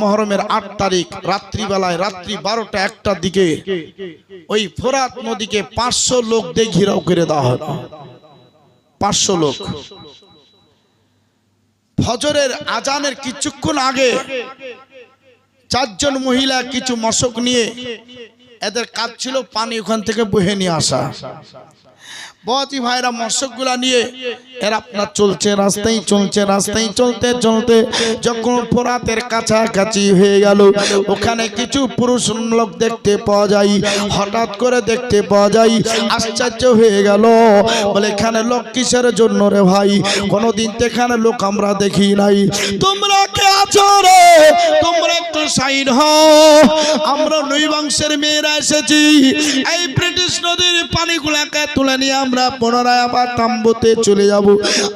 মহরমের আট তারিখ, রাত্রিবেলায় রাত্রি বারোটা একটার দিকে ওই ফোরাত নদীকে পাঁচশো লোক দিয়ে ঘিরাও করে দেওয়া হলো। পাঁচশো লোক। ফজরের আজানের কিছুক্ষণ আগে চারজন মহিলা কিছু মশক নিয়ে এদের কাজ ছিল পানি ওখান থেকে বহে নিয়ে আসা। বহাতি ভাইরা মশকগুলা নিয়ে এরা আপনার চলছে, রাস্তায় চলছে, রাস্তায় চলতে চলতে যখন ফোরাতের কাছাকাছি হয়ে গেল, ওখানে কিছু পুরুষ লোক দেখতে পাওয়া যায়, হঠাৎ করে দেখতে পাওয়া যায়, আশ্চর্য হয়ে গেল। বলে, এখানে লোক কিসের জন্য রে ভাই? কোনোদিন তো এখানে লোক আমরা দেখি নাই। তোমরা কে আছো রে? তোমরা একটু সাইন হও। আমরা নৈবংশের মেয়েরা এসেছি। এই ব্রিটিশ নদীর পানিগুলাকে তুলে নিয়ে আমরা পুনরায় আবার তাম্বুতে চলে যাব।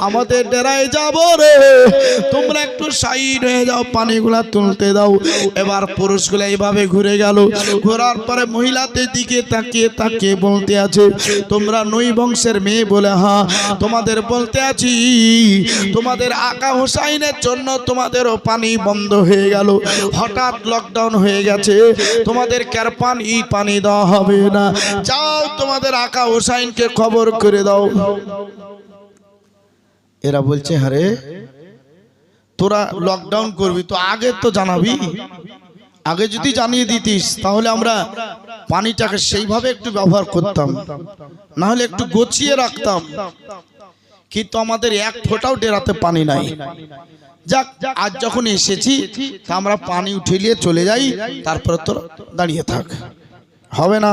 আমাদের ডেরায় যাব রে। তোমরা একটু সাইড হয়ে যাও, পানিগুলা তুলতে দাও। এবার পুরুষগুলো এইভাবে ঘুরে গেল। ঘোরার পরে মহিলাদের দিকে তাকিয়ে তাকিয়ে বলতে আছে, তোমরা নই বংশের মেয়ে বলে হ্যাঁ তোমাদের বলতে আছি, তোমাদের আকা হোসাইনের জন্য তোমাদেরও পানি বন্ধ হয়ে গেল। হঠাৎ লকডাউন হয়ে গেছে। তোমাদের কার পানি? পানি দেওয়া হবে না। যাও তোমাদের আকা হোসাইনকে খবর করে দাও। এরা বলছে হারে তোরা লকডাউন করবি, তো আগে তো জানাবি। আগে যদি জানিয়ে দিতিস, তাহলে আমরা পানিটাকে সেইভাবে একটু ব্যবহার করতাম। না হলে একটু গছিয়ে রাখতাম। কিন্তু আমাদের এক ফোঁটাও ডেরাতে পানি নাই। যাক, আজ যখন এসেছি আমরা পানি উঠে চলে যাই। তারপরে তোর দাঁড়িয়ে থাক। হবে না?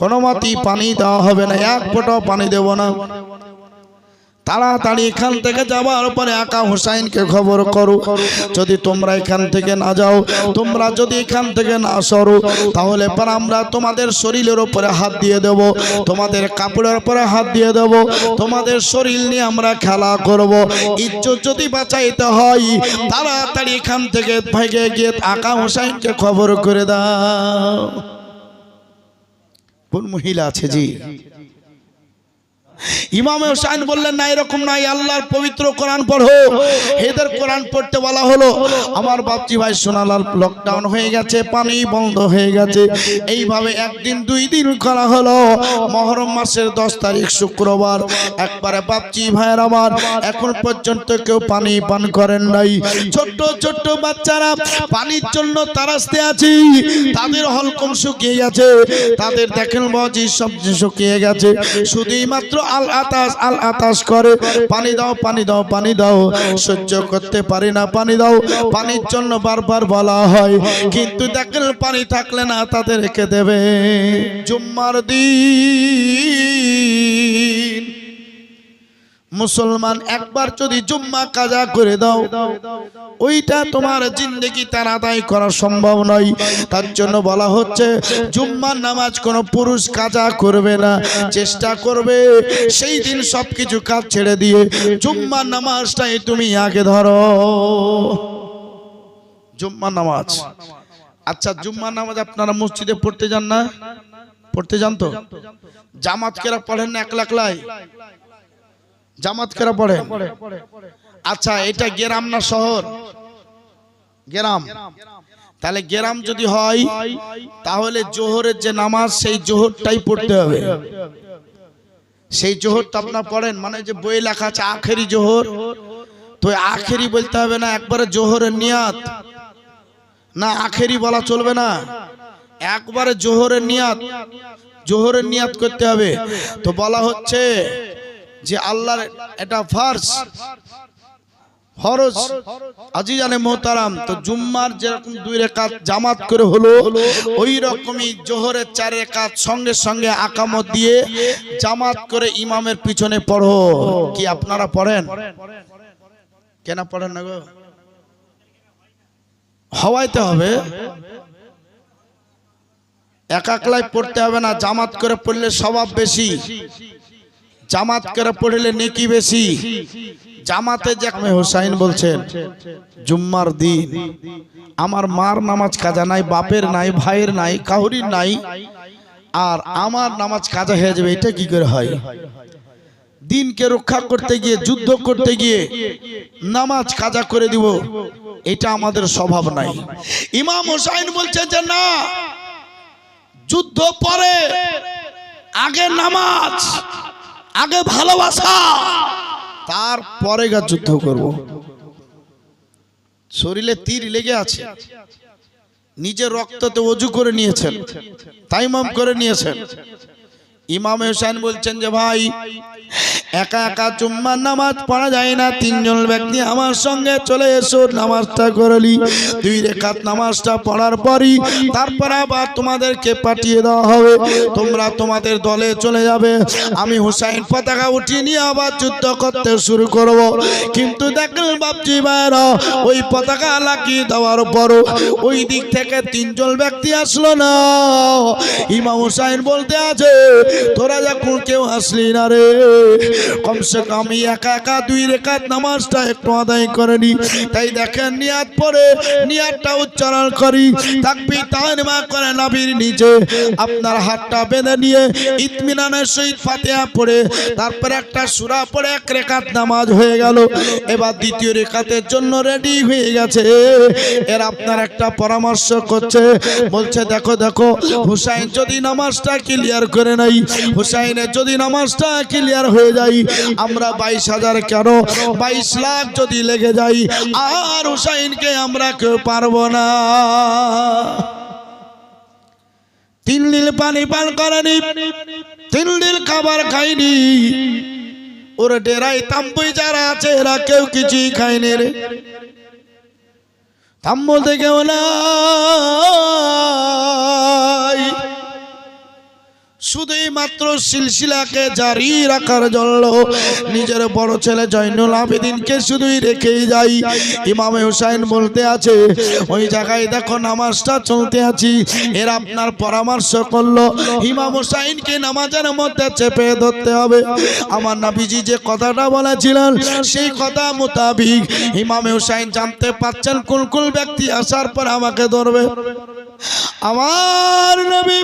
কোনো মতেই পানি দেওয়া হবে না এক ফোঁটাও পানি দেব না। তাড়াতাড়ি এখান থেকে যাওয়ার পরে আকা হুসাইনকে খবর করো। যদি তোমরা এখান থেকে না যাও তোমরা যদি এখান থেকে না সরো তাহলে পর আমরা তোমাদের শরীরের উপরে হাত দিয়ে দেব তোমাদের কাপড়ের উপরে হাত দিয়ে দেব তোমাদের শরীর নিয়ে আমরা খেলা করব। ইজ্জত যদি বাঁচাইতে হয় তাড়াতাড়ি এখান থেকে ভেগে গিয়ে আকা হুসাইনকে খবর করে দাও। কোন মহিলা আছে? জি। ইমাম হোসাইন বললেন, না, এরকম নাই, আল্লাহর পবিত্র কোরআন পড়ো। এদের কোরআন পড়তে বলা হলো, আমার বাপজি ভাই সোনালাল লকডাউন হয়ে গেছে, পানি বন্ধ হয়ে গেছে। এইভাবে একদিন, দুই দিন করা হলো। মহরম মাসের দশ তারিখ শুক্রবার। একবারে বাপজি ভাইয়ের আমার, এখন পর্যন্ত কেউ পানি পান করেন নাই। ছোট্ট ছোট্ট বাচ্চারা পানির জন্য তারাস্তে আছি, তাদের হলকম শুকিয়ে গেছে, তাদের দেখেন বাজি সবজি শুকিয়ে গেছে। শুধুই মাত্র আল আতাস আল আতাস করে। পানি দাও পানি দাও পানি দাও। সহ্য করতে পারি না, পানি দাও। পানির জন্য বারবার বলা হয়। কিন্তু দেখেন পানি থাকলে না তাদের রেখে দেবে। জুম্মার দিন মুসলমান, একবার যদি জুম্মা কাজা করে দাও, ওইটা তোমার জিন্দগি তার আদায় করা সম্ভব নয়। তার জন্য বলা হচ্ছে, জুম্মার নামাজ কোনো পুরুষ কাজা করবে না, চেষ্টা করবে সেই দিন সব কিছু কাজ ছেড়ে দিয়ে, জুম্মার নামাজটাই তুমি আগে ধরো। জুম্মার নামাজ। আচ্ছা জুম্মার নামাজ আপনারা মসজিদে পড়তে যান না? পড়তে যান তো? জামাত কেরা পড়েন না একলা একলাই? জামাত কেরা পড়েন আচ্ছা এটা গ্রাম না শহর? গ্রাম। তাহলে গ্রাম যদি হয়, তাহলে জোহরের যে নামাজ, সেই জোহরটাই পড়তে হবে। সেই জোহরটা আপনার পড়েন মানে যে বই লেখা আছে, আখেরি জোহর। তো আখেরি বলতে হবে না, একবারে জোহরের নিয়াত। না, আখেরি বলা চলবে না। একবারে জোহরের নিয়াত। জোহরের নিয়াত করতে হবে। তো বলা হচ্ছে যে আল্লাহর এটা ফার্স, ফরজ। আজি জানে মোহতারাম, তো জুম্মার যেরকম দুই রেখাত জামাত করে হলো, ওই রকমই জোহরের চার রেখাত সঙ্গে সঙ্গে আকামত দিয়ে জামাত করে ইমামের পিছনে পড়ো। কি আপনারা পড়েন? কেন পড়েন না গো? হওয়াইতে হবে। এক একলাই পড়তে হবে না, জামাত করে পড়লে স্বভাব বেশি। জামাত করে পড়লে নেকি বেশি? জামাতে জাকমে হোসাইন বলছেন, জুম্মার দিন, আমার মার নামাজ কাজা নাই, বাপের নাই, ভাইয়ের নাই কাহুরির নাই, আর আমার নামাজ কাজা হয়ে যাবে, এটা কি করে হয়? দিনকে রক্ষা করতে গিয়ে, যুদ্ধ করতে গিয়ে নামাজ কাজা করে দিব, এটা আমাদের স্বভাব নাই। ইমাম হোসাইন বলছে যে না, যুদ্ধ পরে আগে নামাজ আগে ভালোবাসা। তারপরে গা যুদ্ধ করব। শরীরে তীর লেগে আছে। নিজের রক্ততে অজু করে নিয়েছেন। তাইমাম করে নিয়েছেন। ইমাম হোসেন বলছেন যে, ভাই, একা একা জুম্মার নামাজ পড়া যায় না। তিনজন ব্যক্তি আমার সঙ্গে চলে এসো, নামাজটা করলি দুই রেখাত নামাজটা পড়ার পরই তারপর আবার তোমাদেরকে পাঠিয়ে দেওয়া হবে। তোমরা তোমাদের দলে চলে যাবে। আমি হুসাইন পতাকা উঠিয়ে নিয়ে আবার যুদ্ধ করতে শুরু করব। কিন্তু দেখেন বাপজি ভাইরা ওই পতাকা লাগিয়ে দেওয়ার পরও ওই দিক থেকে তিনজন ব্যক্তি আসলো না। ইমাম হুসাইন বলতে আছে তোরা যখন কেউ আসলি না রে। কমসে কম আমি একা একা দুই রেখাত নামাজটা একটু আদায় করেনি তাই দেখেন নিয়াত পরে নিয়াতটা উচ্চারণ করি। তাকবি তাহরিমা করে নাবির নিচে আপনার হাতটা বেঁধে নিয়ে ইতমিনানের সহিত ফাতিহা পড়ে, তারপরে একটা সুরা পড়ে এক রেখাত নামাজ হয়ে গেল। এবার দ্বিতীয় রেখাতের জন্য রেডি হয়ে গেছে। এর আপনার একটা পরামর্শ করছে। বলছে, দেখো দেখো, হুসাইন যদি নামাজটা ক্লিয়ার করে নাই হুসাইনের যদি নামাজটা ক্লিয়ার হয়ে যায়, আমরা বাইশ হাজার কেন? বাইশ লাখ যদি লেগে যাই আর হুসাইনকে আমরা কেউ পারব না। তিন দিন পানি পান করেনি, তিন দিন খাবার খাইনি। ওর ডেরাই তাম্বুই যারা আছে, এরা কেউ কিছুই খায়নি রে। থাম বলতে কেউ নাই শুধুই মাত্র সিলসিলাকে জারি রাখার জন্য নিজের বড় ছেলে জয়নুল আবেদিনকে শুধুই রেখেই যাই। ইমামে হুসাইন বলতে আছে, ওই জায়গায় দেখো নামাজটা চলতে আছি, এর আপনার পরামর্শ করল। ইমাম হুসাইনকে নামাজের মধ্যে চেপে ধরতে হবে। আমার নাবিজি যে কথাটা বলেছিলেন, সেই কথা মোতাবিক ইমামে হুসাইন জানতে পারছেন কোন কোন ব্যক্তি আসার পর আমাকে ধরবে। আমার নবী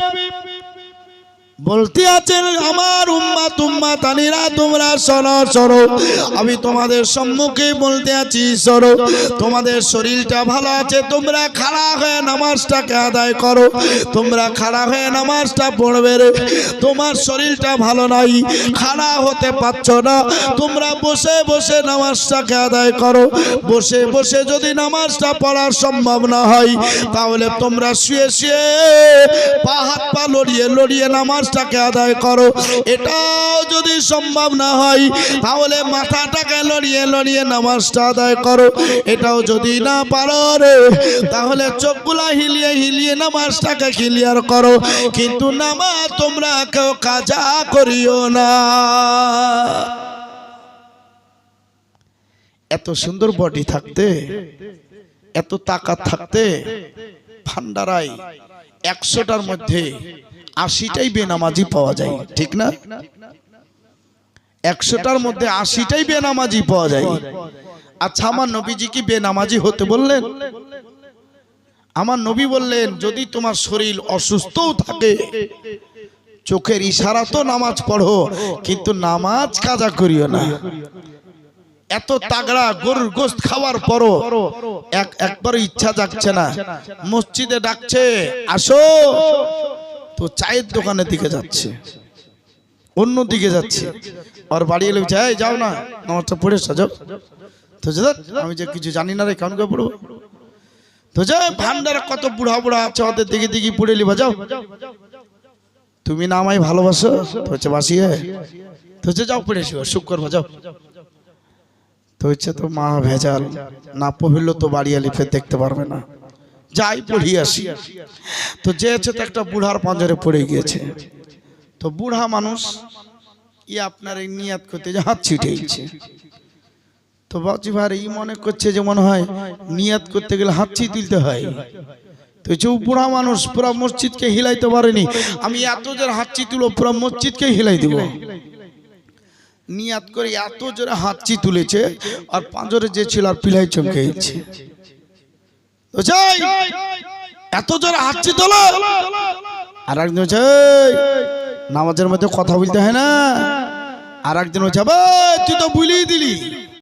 বলতে আছেন আমার উম্মা তুম্মা তানিরা তোমরা সরো সরো। আমি তোমাদের সম্মুখে বলতে আছি সরো। তোমাদের শরীরটা ভালো আছে, তোমরা খাড়া হয়ে নামাজটাকে আদায় করো। তোমরা খাড়া হয়ে নামাজটা পড়বে রে। তোমার শরীরটা ভালো নাই, খাড়া হতে পারছ না। তোমরা বসে বসে নামাজটাকে আদায় করো। বসে বসে যদি নামাজটা পড়ার সম্ভব না হয়, তাহলে তোমরা শুয়ে শুয়ে পা, হাত পা লড়িয়ে লড়িয়ে নামাজটাকে আদায় করো। এটাও যদি সম্ভব না হয়, তাহলে মাথাটাকে লড়িয়ে লড়িয়ে নামাজটা আদায় করো। এটাও যদি না পারো রে, তাহলে চোখগুলা হিলিয়ে হিলিয়ে নামাজটাকে ক্লিয়ার করো। কিন্তু নামাজ তোমরা কেউ কাজা করিও না। এত সুন্দর বডি থাকতে, এত তাকাত থাকতে ফান্ডারাই একশোটার মধ্যে আশিটাই বেনামাজি পাওয়া যায়, ঠিক না? একশোটার মধ্যে আশিটাই বেনামাজি পাওয়া যায়। আচ্ছা আমার নবীজি কি বেনামাজি হতে বললেন? আমার নবী বললেন, যদি তোমার শরীর অসুস্থও থাকে, চোখের ইশারা তো নামাজ পড়ো, কিন্তু নামাজ কাজা করিও না। এত তাগড়া গরুর গোস্ত খাওয়ার পরও এক একবার ইচ্ছা যাচ্ছে না। মসজিদে ডাকছে, আসো। তো চায়ের দোকানের দিকে যাচ্ছে। অন্য দিকে যাচ্ছে। আর বাড়ি এলে এই যাও না নামাজটা পড়ে সাজাও তো আমি যে কিছু জানি না রে, কেমন করে পড়ব? তো যে ভান্ডারে কত বুড়া বুড়া আছে ওদের দিকে দিকে পড়ে লিবা যাও তুমি না আমায় ভালোবাসো? তো হচ্ছে বাসিয়ে তো হচ্ছে যাও, পড়ে এসো, সুখ করব, যাও। তো হচ্ছে তো মা ভেজাল, না পড়ল তো বাড়ি আলি ফের দেখতে পারবে না। যাই পড়ি আসি। তো যে হচ্ছে তো একটা বুড়ার পাঁজরে পড়ে গিয়েছে। তো বুড়া মানুষ, ই আপনার এই নিয়াত করতে যে হাত ছিটেইছে তো বাবজি ভাই ই মনে করছে যে মনে হয় নিয়াত করতে গেলে হাত তুলতে হয়। তো ও বুড়া মানুষ, পুরা মসজিদকে হিলাইতে পারেনি। আমি এত জোরে হাতছি তুলো পুরা মসজিদকে হিলাই দিব। নিয়াত করে এত জোরে হাতছি তুলেছে আর পাঁজরে যে ছিল আর পিলাই চমকে গেছে যাই। এত জোরে হাঁটছি তোলো আর বলছে, "এই, নামাজের মধ্যে কথা বলতে হয় না। আর একদিন হচ্ছে "বে, তুই তো বুলিয়ে দিলি।